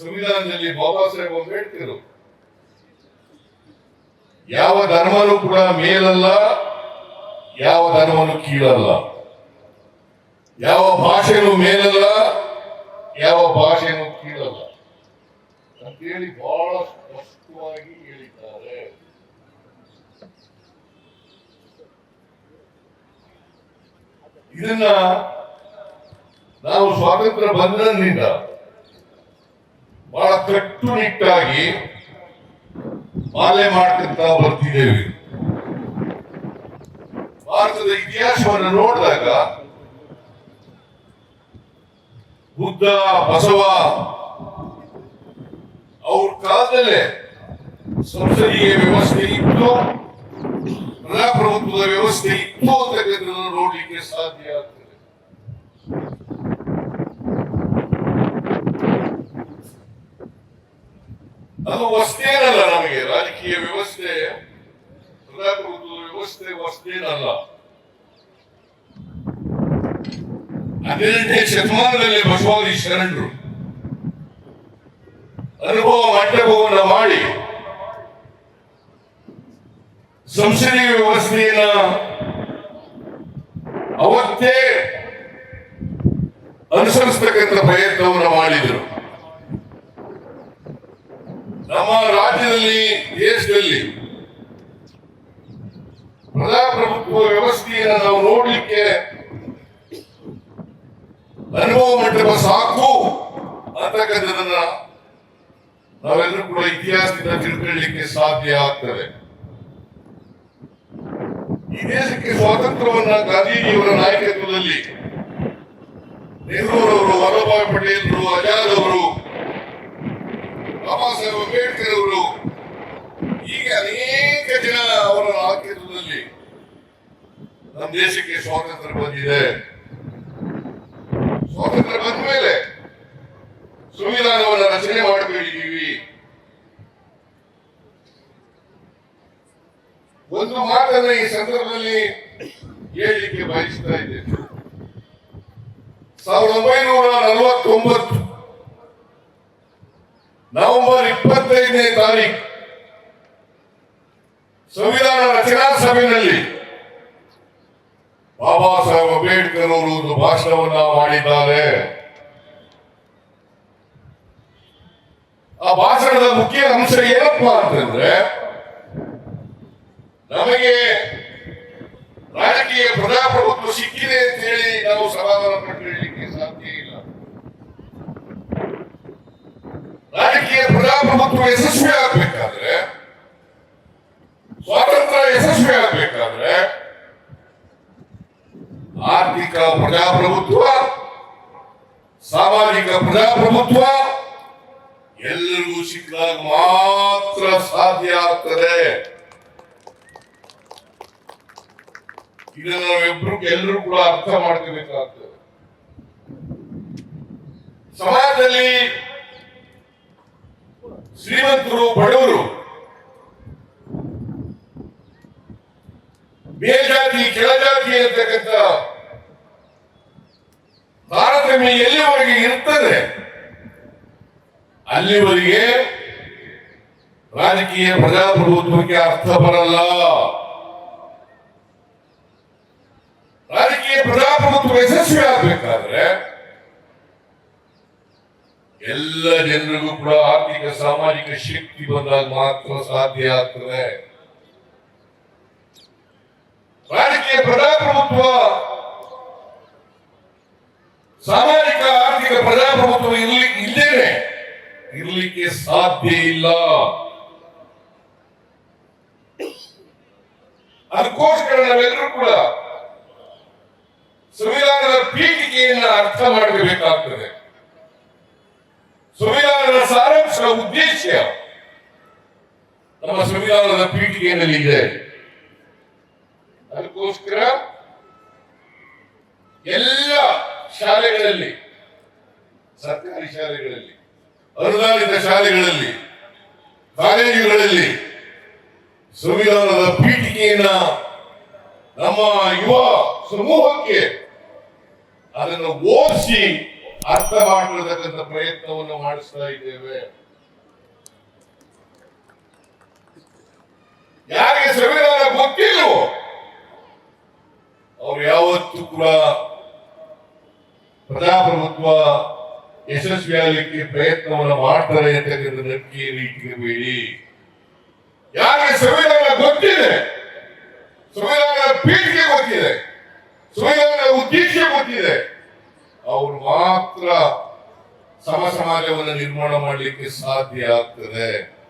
ಸಂವಿಧಾನದಲ್ಲಿ ಬಾಬಾ ಸಾಹೇಬ್ ಅಂಬೇಡ್ಕರ್. ಯಾವ ಧರ್ಮನೂ ಕೂಡ ಮೇಲಲ್ಲ, ಯಾವ ಧರ್ಮನೂ ಕೀಳಲ್ಲ. ಯಾವ ಭಾಷೆನೂ ಮೇಲಲ್ಲ, ಯಾವ ಭಾಷೆನೂ ಕೀಳಲ್ಲ. ಅಂತೇಳಿ ಬಹಳ ಸ್ಪಷ್ಟವಾಗಿ ಹೇಳಿದ್ದಾರೆ. ಇದನ್ನ ನಾವು ಸ್ವಾತಂತ್ರ್ಯ ಬಂಧನದಿಂದ ಬಹಳ ಕಟ್ಟುನಿಟ್ಟಾಗಿ ಪಾಲನೆ ಮಾಡ್ಕೊಂತ ಬರ್ತಿದ್ದೇವೆ ಭಾರತದ ಇತಿಹಾಸವನ್ನು ನೋಡಿದಾಗ ಬುದ್ಧ, ಬಸವ, ಅವ್ರ ಕಾಲದಲ್ಲೇ ಸಂಸದೀಯ ವ್ಯವಸ್ಥೆ ಇತ್ತು, ಪ್ರಜಾಪ್ರಭುತ್ವದ ವ್ಯವಸ್ಥೆ ಇತ್ತು ಅಂತಕ್ಕಂಥದ್ದನ್ನು ನೋಡ್ಲಿಕ್ಕೆ ಸಾಧ್ಯ ಆಗ್ತದೆ ಅದು ವಸ್ತೇನಲ್ಲ ನಮಗೆ? ರಾಜಕೀಯ ವ್ಯವಸ್ಥೆ ಪ್ರಜಾಪ್ರಭುತ್ವದ ವ್ಯವಸ್ಥೆ ವಸ್ತೇನಲ್ಲ ಹದಿನೆಂಟನೇ ಶತಮಾನದಲ್ಲಿ ಬಸವಾದಿ ಶರಣರು ಅನುಭವ ಮಂಟಪವನ್ನು ಮಾಡಿ ಸಂಸದೀಯ ವ್ಯವಸ್ಥೆಯನ್ನ ಅವತ್ತೇ ಅನುಸರಿಸ್ತಕ್ಕಂಥ ಪ್ರಯತ್ನವನ್ನು ಮಾಡಿದರು. ನಮ್ಮ ರಾಜ್ಯದಲ್ಲಿ, ದೇಶದಲ್ಲಿ ಪ್ರಜಾಪ್ರಭುತ್ವ ವ್ಯವಸ್ಥೆಯನ್ನು ನಾವು ನೋಡಲಿಕ್ಕೆ ಅನುಭವ ಮಂಟಪ ಸಾಕು ಅಂತಕ್ಕಂಥದನ್ನ ನಾವೆಲ್ಲರೂ ಕೂಡ ಇತಿಹಾಸದಿಂದ ತಿಳ್ಕೊಳ್ಳಿಕ್ಕೆ ಸಾಧ್ಯ ಆಗ್ತದೆ. ಈ ದೇಶಕ್ಕೆ ಸ್ವಾತಂತ್ರ್ಯವನ್ನ ಗಾಂಧೀಜಿಯವರ ನಾಯಕತ್ವದಲ್ಲಿ ನೆಹರೂರವರು ವಲ್ಲಭಾಯ್ ಪಟೇಲ್ರು, ಅಜಾದ್ ಅವರು ಸಾಹೇಬ್ ಅಂಬೇಡ್ಕರ್ ಅವರು ಈಗ ಅನೇಕ ಜನ ಅವರ ಆಕೇತದಲ್ಲಿ ನಮ್ಮ ದೇಶಕ್ಕೆ ಸ್ವಾತಂತ್ರ್ಯ ಬಂದಿದೆ. ಸ್ವಾತಂತ್ರ್ಯ ಬಂದ ಮೇಲೆ ಸಂವಿಧಾನವನ್ನು ರಚನೆ ಮಾಡಿಕೊಂಡಿದ್ದೀವಿ. ಒಂದು ಮಾತನ್ನ ಈ ಸಂದರ್ಭದಲ್ಲಿ ಹೇಳಲಿಕ್ಕೆ ಬಯಸ್ತಾ ಇದ್ದೇನೆ. ಸಾವಿರದ ಒಂಬೈನೂರ ನಲವತ್ತೊಂಬತ್ತು ನವೆಂಬರ್ ಇಪ್ಪತ್ತೈದನೇ ತಾರೀಕು ಸಂವಿಧಾನ ರಚನಾ ಸಭೆಯಲ್ಲಿ ಬಾಬಾ ಸಾಹೇಬ್ ಅಂಬೇಡ್ಕರ್ ಅವರು ಒಂದು ಭಾಷಣವನ್ನ ಮಾಡಿದ್ದಾರೆ. ಆ ಭಾಷಣದ ಮುಖ್ಯ ಅಂಶ ಏನಪ್ಪಾ ಅಂತಂದ್ರೆ, ನಮಗೆ ರಾಜಕೀಯ ಪ್ರಜಾಪ್ರಭುತ್ವ ಸಿಕ್ಕಿದೆ ಅಂತ ಹೇಳಿ ನಾವು ಸಮಾಧಾನ ಪಟ್ಟಿರಲಿಕ್ಕೆ ಸಾಧ್ಯ ಇಲ್ಲ ರಾಜಕೀಯ ಪ್ರಜಾಪ್ರಭುತ್ವ ಯಶಸ್ವಿ ಆಗ್ಬೇಕಾದ್ರೆ, ಸ್ವಾತಂತ್ರ್ಯ ಯಶಸ್ವಿ ಆಗ್ಬೇಕಾದ್ರೆ, ಆರ್ಥಿಕ ಪ್ರಜಾಪ್ರಭುತ್ವ, ಸಾಮಾಜಿಕ ಪ್ರಜಾಪ್ರಭುತ್ವ ಎಲ್ಲರಿಗೂ ಸಿಕ್ಕಾಗ ಮಾತ್ರ ಸಾಧ್ಯ ಆಗ್ತದೆ. ಇದನ್ನು ನಾವೆಬ್ರು ಎಲ್ಲರೂ ಕೂಡ ಅರ್ಥ ಮಾಡ್ಕೋಬೇಕಾಗ್ತದೆ. ಸಮಾಜದಲ್ಲಿ ಶ್ರೀಮಂತರು, ಬಡವರು, ಮೇಲ್ಜಾತಿ, ಕೆಳಜಾತಿ ಅಂತಕ್ಕಂಥ ತಾರತಮ್ಯ ಎಲ್ಲಿವರೆಗೆ ಇರ್ತದೆ? ಅಲ್ಲಿವರೆಗೆ ರಾಜಕೀಯ ಪ್ರಜಾಪ್ರಭುತ್ವಕ್ಕೆ ಅರ್ಥ ಬರಲ್ಲ. ರಾಜಕೀಯ ಪ್ರಜಾಪ್ರಭುತ್ವ ಯಶಸ್ವಿ ಆಗ್ಬೇಕಾದ್ರೆ ಎಲ್ಲ ಜನರಿಗೂ ಕೂಡ ಆರ್ಥಿಕ, ಸಾಮಾಜಿಕ ಶಕ್ತಿ ಬಂದಾಗ ಮಾತ್ರ ಸಾಧ್ಯ ಆಗ್ತದೆ. ರಾಜಕೀಯ ಪ್ರಜಾಪ್ರಭುತ್ವ, ಸಾಮಾಜಿಕ, ಆರ್ಥಿಕ ಪ್ರಜಾಪ್ರಭುತ್ವ ಇರ್ಲಿ ಇಲ್ಲೇನೆ ಇರ್ಲಿಕ್ಕೆ ಸಾಧ್ಯ ಇಲ್ಲ. ಅದಕ್ಕೋಸ್ಕರ ನಾವೆಲ್ಲರೂ ಕೂಡ ಸಂವಿಧಾನದ ಪೀಠಿಕೆಯನ್ನ ಅರ್ಥ ಮಾಡಬೇಕಾಗ್ತದೆ ಸಂವಿಧಾನದ ಸಾರಾಂಶ ಉದ್ದೇಶ ಸಂವಿಧಾನದ ಪೀಠಿಕೆಯಲ್ಲಿ ಇದೆ? ಅದಕ್ಕೋಸ್ಕರ ಎಲ್ಲ ಶಾಲೆಗಳಲ್ಲಿ, ಸರ್ಕಾರಿ ಶಾಲೆಗಳಲ್ಲಿ, ಅನುದಾನಿತ ಶಾಲೆಗಳಲ್ಲಿ, ಕಾಲೇಜುಗಳಲ್ಲಿ ಸಂವಿಧಾನದ ಪೀಠಿಕೆಯನ್ನ ನಮ್ಮ ಯುವ ಸಮೂಹಕ್ಕೆ ಅದನ್ನು ಓದಿಸಿ ಅರ್ಥ ಮಾಡಿರತಕ್ಕಂಥ ಪ್ರಯತ್ನವನ್ನು ಮಾಡಿಸ್ತಾ ಇದ್ದೇವೆ. ಯಾರಿಗೆ ಸಂವಿಧಾನ ಗೊತ್ತಿಲ್ಲವೋ ಅವ್ರು ಯಾವತ್ತೂ ಕೂಡ ಪ್ರಜಾಪ್ರಭುತ್ವ ಯಶಸ್ವಿಯಾಗಲಿಕ್ಕೆ ಪ್ರಯತ್ನವನ್ನ ಮಾಡ್ತಾರೆ ಅಂತಕ್ಕಂಥ ನಂಬಿಕೆಯಲ್ಲಿ ಇಟ್ಟಿರಬೇಡಿ ಯಾರಿಗೆ ಸಂವಿಧಾನ ಗೊತ್ತಿದೆ? ಸಂವಿಧಾನದ ಪೀಠಿಗೆ ಗೊತ್ತಿದೆ. ಸಂವಿಧಾನದ ಉದ್ದೇಶ ಗೊತ್ತಿದೆ. ಅವರು ಮಾತ್ರ ಸಮ ಸಮಾಜವನ್ನು ನಿರ್ಮಾಣ ಮಾಡಲಿಕ್ಕೆ ಸಾಧ್ಯ ಆಗ್ತದೆ.